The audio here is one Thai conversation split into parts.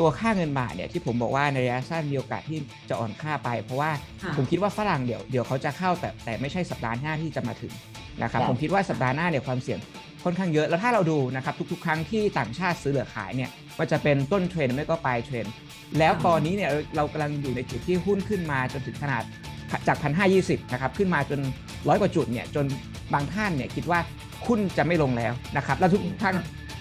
ตัวค่าเงินบาทเนี่ยที่ผมบอกว่าในระยะสั้นมีโอกาสที่จะอ่อนค่าไป เพราะว่าค่ะผมคิดว่าฝรั่งเดี๋ยวเดี๋ยวเขาจะเข้าแต่แต่ไม่ใช่สัปดาห์หน้าที่จะมาถึงนะครับครับผมคิดว่าสัปดาห์หน้าเนี่ยความเสี่ยงค่อนข้างเยอะ แล้วถ้าเราดูนะครับทุกๆ ครั้งที่ต่างชาติซื้อหรือขายเนี่ยมันจะเป็นต้นเทรนด์ไม่ก็ปลายเทรนด์แล้วตอนนี้เนี่ยเรากำลังอยู่ในจุดที่หุ้นขึ้นมาจนถึงขนาดจากพันห้ายี่สิบนะครับขึ้นมาจนร้อยกว่าจุดเนี่ยจนบางท่านเนี่ยคิดว่าหุ้นจะไม่ลงแล้วนะครับแล้วทุกท่าน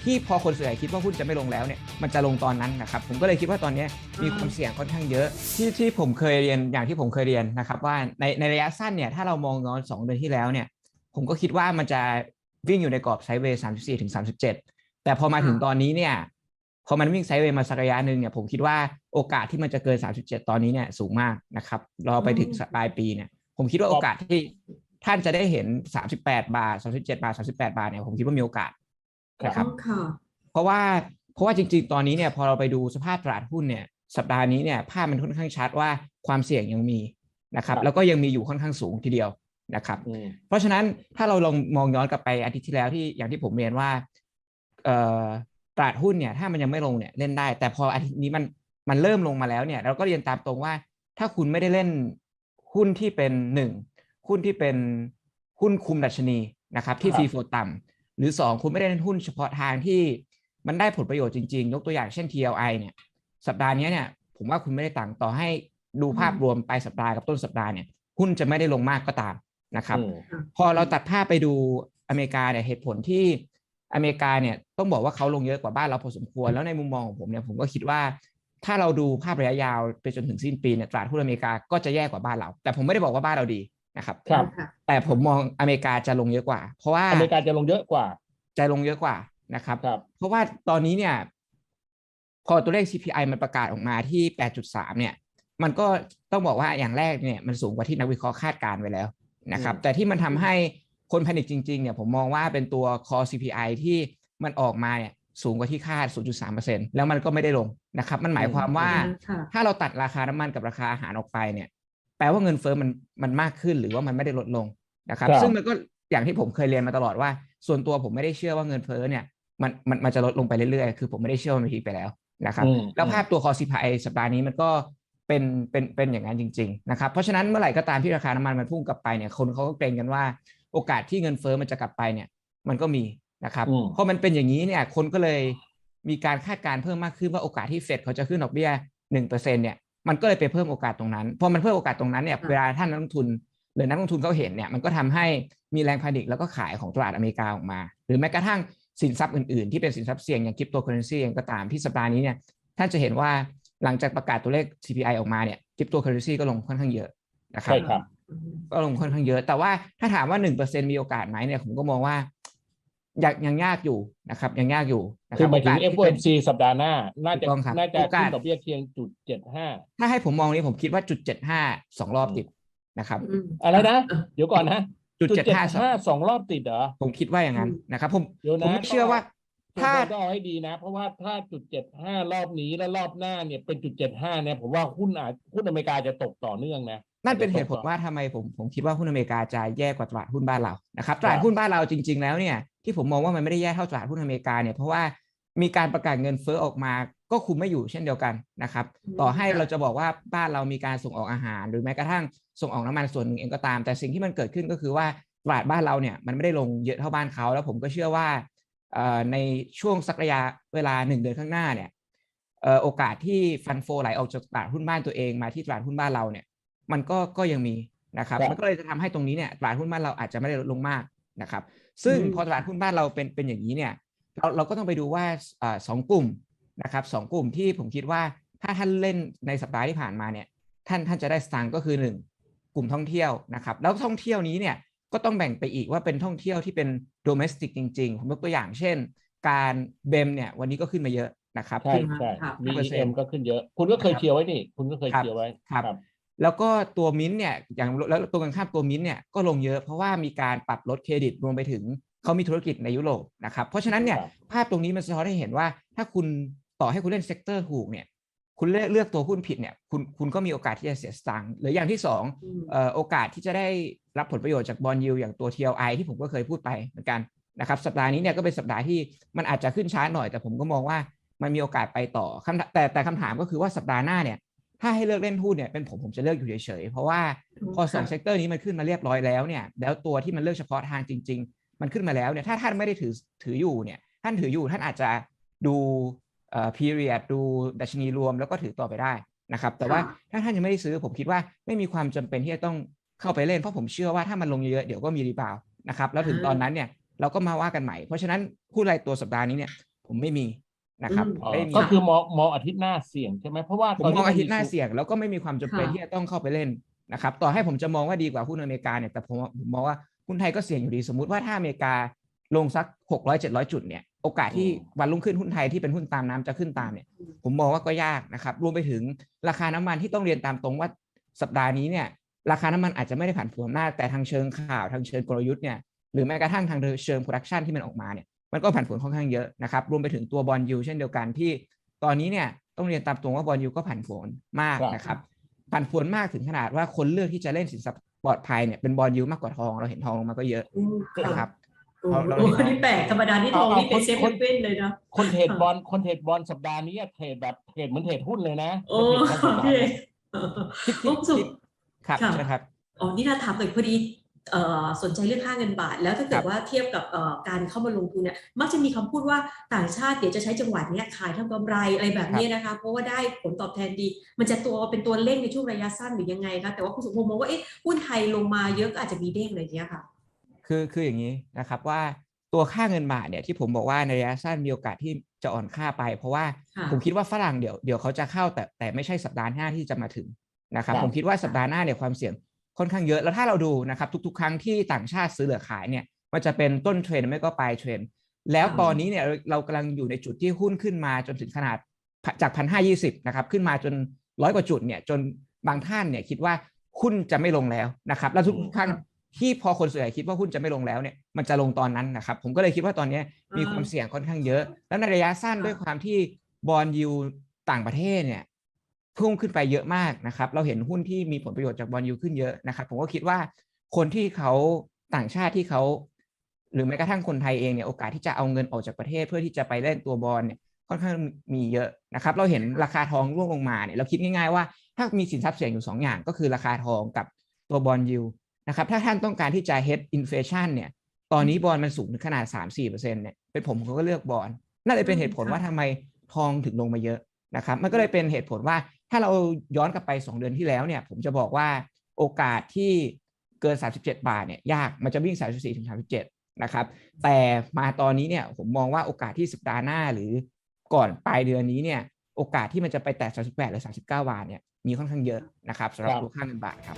ที่พอคนส่วนใหญ่คิดว่าหุ้นจะไม่ลงแล้วเนี่ยมันจะลงตอนนั้นนะครับผมก็เลยคิดว่าตอนนี้มีความเสี่ยงค่อนข้างเยอะ ที่ที่ผมเคยเรียนอย่างที่ผมเคยเรียนนะครับว่าในในระยะสั้นเนี่ยถ้าเรามองย้อนสองเดือนที่แล้วเนี่ยผมก็คิดว่ามันจะวิ่งอยู่ในกรอบไซด์เวย์สามสิบสี่ถึงสามสิบเจ็ดแต่พอมาถึงตอนนี้เนี่ยพอมันวิ่งไซด์เวย์มาสักระยะหนึ่งเนี่ยผมคิดว่าโอกาสที่มันจะเกิน 37 ตอนนี้เนี่ยสูงมากนะครับรอไปถึงปลายปีเนี่ยผมคิดว่าโอกาสที่ท่านจะได้เห็น 38 บาท 37 บาท 38 บาทเนี่ยผมคิดว่ามีโอกาส นะครับค่ะเพราะว่าเพราะว่าจริง ๆ ตอนนี้เนี่ยพอเราไปดูสภาพตลาดหุ้นเนี่ยสัปดาห์นี้เนี่ยภาพมันค่อนข้างชัดว่าความเสี่ยงยังมีนะครับครับแล้วก็ยังมีอยู่ค่อนข้างสูงทีเดียวนะครับอืมเพราะฉะนั้นถ้าเราลองมองย้อนกลับไปอาทิตย์ที่แล้วที่อย่างที่ผมเรียนว่าเอ่อตลาดหุ้นเนี่ยถ้ามันยังไม่ลงเนี่ยเล่นได้ แต่พออาทิตย์นี้มันมันเริ่มลงมาแล้วเนี่ย เราก็เรียนตามตรงว่า ถ้าคุณไม่ได้เล่นหุ้นที่เป็นหนึ่งหุ้นที่เป็นหุ้นคุมดัชนีนะครับ ที่ครับฟรีโฟลต่ำ หรือสองคุณไม่ได้เล่นหุ้นเฉพาะทางที่มันได้ผลประโยชน์จริงๆ ยกตัวอย่างเช่น TLI เนี่ย สัปดาห์นี้เนี่ย ผมว่าคุณไม่ได้ต่างต่อให้ดูภาพรวมปลายสัปดาห์กับต้นสัปดาห์เนี่ยหุ้นจะไม่ได้ลงมากก็ตามนะครับอืมพอเราตัดภาพไปดูอเมริกาเนี่ยเหตุผลที่อเมริกาเนี่ยต้องบอกว่าเขาลงเยอะกว่าบ้านเราพอสมควรแล้วในมุมมองของผมเนี่ยผมก็คิดว่า ถ้าเราดูภาพระยะยาวไปจนถึงสิ้นปีเนี่ยตลาดหุ้นอเมริกาก็จะแย่กว่าบ้านเรา แต่ผมไม่ได้บอกว่าบ้านเราดี นะครับครับค่ะแต่ผมมองอเมริกาจะลงเยอะกว่า เพราะว่าอเมริกาจะลงเยอะกว่า จะลงเยอะกว่านะครับครับ เพราะว่าตอนนี้เนี่ย พอตัวเลข CPI มันประกาศออกมาที่ 8.3 เนี่ย มันก็ต้องบอกว่าอย่างแรกเนี่ยมันสูงกว่าที่นักวิเคราะห์คาดการณ์ไว้แล้วนะครับอืมแต่ที่มันทำให้คนแพนิคจริงๆเนี่ยผมมองว่าเป็นตัว core CPI ที่มันออกมาเนี่ยสูงกว่าที่คาด 0.3%แล้วมันก็ไม่ได้ลงนะครับ มันหมายความว่าค่ะถ้าเราตัดราคาน้ำมันกับราคาอาหารออกไปเนี่ย แปลว่าเงินเฟ้อมันมันมากขึ้นหรือว่ามันไม่ได้ลดลงนะครับครับ ซึ่งมันก็อย่างที่ผมเคยเรียนมาตลอดว่า ส่วนตัวผมไม่ได้เชื่อว่าเงินเฟ้อเนี่ยมันมันมันจะลดลงไปเรื่อยๆ คือผมไม่ได้เชื่อว่ามันพีคไปแล้วนะครับอืมแล้วภาพตัวคอซีพายสัปดาห์นี้มันก็เป็นเป็นเป็นอย่างนั้นจริงๆนะครับ เพราะฉะนั้นเมื่อไหร่ก็ตามที่ราคาน้ำมันมันพุ่งกลับไปเนี่ยคนเขาก็เกรงกันว่าโอกาสที่เงินเฟ้อมันจะกลับไปเนี่ย มันก็มีนะครับอืมพอมันเป็นอย่างนี้เนี่ยคนก็เลยมีการคาดการณ์เพิ่มมากขึ้นว่าโอกาสที่เฟดเขาจะขึ้นดอกเบี้ยหนึ่งเปอร์เซ็นเนี่ย มันก็เลยไปเพิ่มโอกาสตรงนั้นพอมันเพิ่มโอกาสตรงนั้นเนี่ยค่ะเวลาท่านนักลงทุนหรือนักลงทุนเขาเห็นเนี่ยมันก็ทำให้มีแรงพานิคแล้วก็ขายของตลาดอเมริกาออกมา หรือแม้กระทั่งสินทรัพย์อื่นๆ ที่เป็นสินทรัพย์เสี่ยงอย่างคริปโตเคอเรนซีเองก็ตามที่สัปดาห์นี้เนี่ยท่านจะเห็นว่าหลังจากประกาศตัวเลข CPI ออกมาเนี่ยคริปโตเคอเรนซีก็ลงค่อนข้างเยอะนะครับใช่ครับก็ลงค่อนข้างเยอะ แต่ว่าถ้าถามว่า 1%มีโอกาสไหมเนี่ยผมก็มองว่า ยังยังยากอยู่นะครับยังยากอยู่นะคือหมายถึงโกสที่เป็น FOMC สัปดาห์หน้า น่าจะถูกต้องครับน่าจะโอกาขึ้สนดอกเบี้ยเพียงจุดเจ็ดห้าถ้าให้ผมมองนี้ผมคิดว่าจุดเจ็ดห้าสองรอบติดนะครับมอะไรนะ เดี๋ยวก่อนนะจุดจุดเจ็ดเจ็ดห้าห้าสองรอบติดเหรอผมคิดว่าอย่างนั้นนะครับ ผมเดี๋ยวผมนะไม่เชื่อว่า ถ้าถ้าต้องเอาให้ดีนะ เพราะว่าถ้าจุดเจ็ดห้ารอบนี้แล้วรอบหน้าเนี่ยเป็นจุดเจ็ดห้าเนี่ยผมว่าหุ้นอาจหุ้นอเมริกาจะตกต่อเนื่องนะ นั่นเป็นเหจะตุกผลต่อว่าทำไมผมผมคิดว่าหุ้นอเมริกาจะแย่กว่าตลาดหุ้นบ้านเรานะครับตลาดครับหุ้นบ้านเราจริง ๆ แล้วเนี่ยที่ผมมองว่ามันไม่ได้แย่เท่าตลาดหุ้นอเมริกาเนี่ยเพราะว่ามีการประกาศเงินเฟ้อออกมาก็คุมไม่อยู่เช่นเดียวกันนะครับอืมต่อให้ค่ะเราจะบอกว่าบ้านเรามีการส่งออกอาหาร หรือแม้กระทั่งส่งออกน้ำมันส่วนหนึ่งเองก็ตาม แต่สิ่งที่มันเกิดขึ้นก็คือว่าตลาดบ้านเราเนี่ยมันไม่ได้ลงเยอะเท่าบ้านเขา แล้วผมก็เชื่อว่าเอ่อในช่วงสักระยะเวลาหนึ่งเดือนข้างหน้าเนี่ยเอ่อโอกาสที่ฟันโฟไหลออกจากตลาดหุ้นบ้านตัวเองมาที่ตลาดหุ้นบ้านเราเนี่ย มันก็ก็ยังมีนะครับครับมันก็เลยจะทำให้ตรงนี้เนี่ยตลาดหุ้นบ้านเราอาจจะไม่ได้ลดลงมากนะครับ ซึ่งอืมพอตลาดหุ้นบ้านเราเป็นเป็นอย่างนี้เนี่ยเราเราก็ต้องไปดูว่าอ่าสองกลุ่มนะครับสองกลุ่มที่ผมคิดว่าถ้าท่านเล่นในสัปดาห์ที่ผ่านมาเนี่ยท่านท่านจะได้สตางค์ก็คือหนึ่งกลุ่มท่องเที่ยวนะครับ แล้วท่องเที่ยวนี้เนี่ยก็ต้องแบ่งไปอีกว่าเป็นท่องเที่ยวที่เป็นโดเมสติกจริงๆ ผมยกตัวอย่างเช่น การเบมเนี่ยวันนี้ก็ขึ้นมาเยอะนะครับใช่ขึ้นใช่ครับมี5% EM ก็ขึ้นเยอะ คุณก็เคยครับเชียร์ไว้นี่ คุณก็เคยครับเชียร์ไว้ครับ แล้วก็ตัวมิ้นท์เนี่ยอย่างแล้วตัวกันข้ามตัวมิ้นท์เนี่ยก็ลงเยอะเพราะว่ามีการปรับลดเครดิตรวมไปถึงเขามีธุรกิจในยุโรปนะครับเพราะฉะนั้นเนี่ยครับภาพตรงนี้มันสะท้อนให้เห็นว่า ถ้าคุณต่อให้คุณเล่นเซกเตอร์ถูกเนี่ยคุณเลือกเลือกตัวหุ้นผิดเนี่ยคุณคุณก็มีโอกาสที่จะเสียสตังค์หรืออย่างที่สองอืมเอ่อโอกาสที่จะได้รับผลประโยชน์จากบอลยูอย่างตัว TLI ที่ผมก็เคยพูดไปเหมือนกันนะครับสัปดาห์นี้เนี่ยก็เป็นสัปดาห์ที่มันอาจจะขึ้นช้าหน่อย แต่ผมก็มองว่ามันมีโอกาสไปต่อคำถแต่แต่คำถามก็คือว่าสัปดาห์หน้าเนี่ย ถ้าให้เลือกเล่นหุ้นเนี่ยเป็นผมผมจะเลือกอยู่เฉยๆเพราะว่าพอสองเซกเตอร์นี้มันขึ้นมาเรียบร้อยแล้วเนี่ยแล้วตัวที่มันเลือกเฉพาะทางจริง ๆ มันขึ้นมาแล้วเนี่ยถ้าท่านไม่ได้ถือถืออยู่เนี่ยท่านถืออยู่ท่านอาจจะดูเอ่อ period ดูดัชนีรวมแล้วก็ถือต่อไปได้นะครับแต่ว่าถ้าท่านยังไม่ได้ซื้อผมคิดว่าไม่มีความจำเป็นที่จะต้องเข้าไปเล่นเพราะผมเชื่อว่าถ้ามันลงเยอะๆเดี๋ยวก็มีรีบาวด์นะครับแล้วถึงตอนนั้นเนี่ยเราก็มาว่ากันใหม่ เพราะฉะนั้นหุ้นรายตัวสัปดาห์นี้เนี่ยผมไม่มี นะครับอืมอ๋อไม่มีก็คือมองมองอาทิตย์หน้าเสี่ยงใช่ไหมเพราะว่าผมตอนมนี้องอาทิตย์หน้ามัมีเสี่ยงแล้วก็ไม่มีความจำเป็นค่ะที่จะต้องเข้าไปเล่นนะครับต่อให้ผมจะมองว่าดีกว่าหุ้นอเมริกาเนี่ยแต่ผมผมมองว่าหุ้นไทยก็เสี่ยงอยู่ดีสมมุติว่าถ้าอเมริกาลงสัก600 700จุดเนี่ยโอกาสที่วันรุ่งขึ้นหุ้นไทยที่เป็นหุ้นตามน้ำจะขึ้นตามเนี่ยผมมองว่าก็ยากนะครับรวมไปถึงราคาน้ำมันที่ต้องเรียนตามตรงว่าสัปดาห์นี้เนี่ยราคาน้ำมันอาจจะไม่ได้ผันผวนมากแต่ทางเชิงข่าวทางเชิงกลยุทธ์เนี่ยหรือแม้กระทั่งทางเชิงโปรดักชันที่มันออกมาเนี่ย มันก็ผันผวนค่อนข้างเยอะนะครับรวมไปถึงตัวบอลยูเช่นเดียวกันที่ตอนนี้เนี่ยต้องเรียนตามตรงว่าบอลยูก็ผันผวนมากนะครับผันผวนมากถึงขนาดว่าคนเลือกที่จะเล่นสินทรัพย์ปลอดภัยเนี่ยเป็นบอลยูมากกว่าทองเราเห็นทองลงมาก็เยอะอืมค่ะนะครับโอ้เราโหเราเห็นนี่แปลกธรรมดานี่ทองนี่เป็นเซฟเว่นเลยนะคนเทรดค่ะบอลคนเทรดบอลสัปดาห์นี้เทรดแบบเทรดเหมือนเทรดหุ้นเลยนะโอ้จะเทรดทั้งสัปดาห์พี่เลยคิดโอ้คิดสุดคิดครับค่ะใช่ครับอ๋อนี่น่าถามหน่อยพอดีเอ่อ สนใจเรื่องค่าเงินบาท แล้วถ้าเกิครัดบว่าเทียบกับเอ่อการเข้ามาลงทุนเนี่ยมักจะมีคำพูดว่าต่างชาติเดี๋ยวจะใช้จังหวะเนี้ยขายทำกำไรอะไรแบบเนี้ยนะคะเพราะว่าได้ผลตอบแทนดี มันจะตัวเป็นตัวเร่งในช่วงระยะสั้นหรือยังไงคะแต่ว่าคุณสมพงษ์มองว่าเอ๊ะหุ้นไทยลงมาเยอะก็อาจจะมีเด้งอะไรอย่างเงี้ยค่ะคือคืออย่างนี้นะครับว่าตัวค่าเงินบาทเนี่ยที่ผมบอกว่าในระยะสั้นมีโอกาสที่จะอ่อนค่าไป เพราะว่าค่ะผมคิดว่าฝรั่งเดี๋ยวเดี๋ยวเขาจะเข้าแต่แต่ไม่ใช่สัปดาห์หน้าที่จะมาถึงนะครับครับผมคิดว่าสัปดาห์หน้าเนี่ยความเสี่ยง ค่อนข้างเยอะ แล้วถ้าเราดูนะครับทุก ๆ ครั้งที่ต่างชาติซื้อหรือขายเนี่ยมันจะเป็นต้นเทรนไม่ก็ปลายเทรนแล้วตอนนี้เนี่ยเรากำลังอยู่ในจุดที่หุ้นขึ้นมาจนถึงขนาดจากพันห้ายี่สิบนะครับขึ้นมาจนร้อยกว่าจุดเนี่ยจนบางท่านเนี่ยคิดว่าหุ้นจะไม่ลงแล้วนะครับแล้วทุกๆครั้งที่พอคนส่วนใหญ่คิดว่าหุ้นจะไม่ลงแล้วเนี่ยมันจะลงตอนนั้นนะครับผมก็เลยคิดว่าตอนนี้มีความเสี่ยงค่อนข้างเยอะ แล้วในระยะสั้นด้วยความที่บอลยูต่างประเทศเนี่ย พุ่งขึ้นไปเยอะมากนะครับ เราเห็นหุ้นที่มีผลประโยชน์จากบอลยูขึ้นเยอะนะครับ ผมก็คิดว่าคนที่เขาต่างชาติที่เขาหรือแม้กระทั่งคนไทยเองเนี่ยโอกาสที่จะเอาเงินออกจากประเทศเพื่อที่จะไปเล่นตัวบอลเนี่ยค่อนข้างมีเยอะนะครับ เราเห็นราคาทองร่วงลงมาเนี่ยเราคิดง่ายๆว่าถ้ามีสินทรัพย์เสี่ยงอยู่สองอย่าง ก็คือราคาทองกับตัวบอลยูนะครับ ถ้าท่านต้องการที่จะ hedge inflation เนี่ย ตอนนี้บอลมันสูงถึงขนาด 3-4%เนี่ยเป็นผมผมก็เลือกบอลน่าจะเป็นเหตุผลว่าทำไมทองถึงลงมาเยอะนะครับ มันก็เลยเป็นเหตุผลว่า ถ้าเราย้อนกลับไป 2 เดือนที่แล้วเนี่ย ผมจะบอกว่าโอกาสที่เกิน 37 บาทเนี่ยยากมันจะวิ่ง 34ถึง37 นะครับ แต่มาตอนนี้เนี่ยผมมองว่าโอกาสที่สัปดาห์หน้าหรือก่อนปลายเดือนนี้เนี่ยโอกาสที่มันจะไปแตะ38 หรือ 39 บาทเนี่ยมีค่อนข้างเยอะนะครับสำหรับครับตัวค่าเงินบาทครับ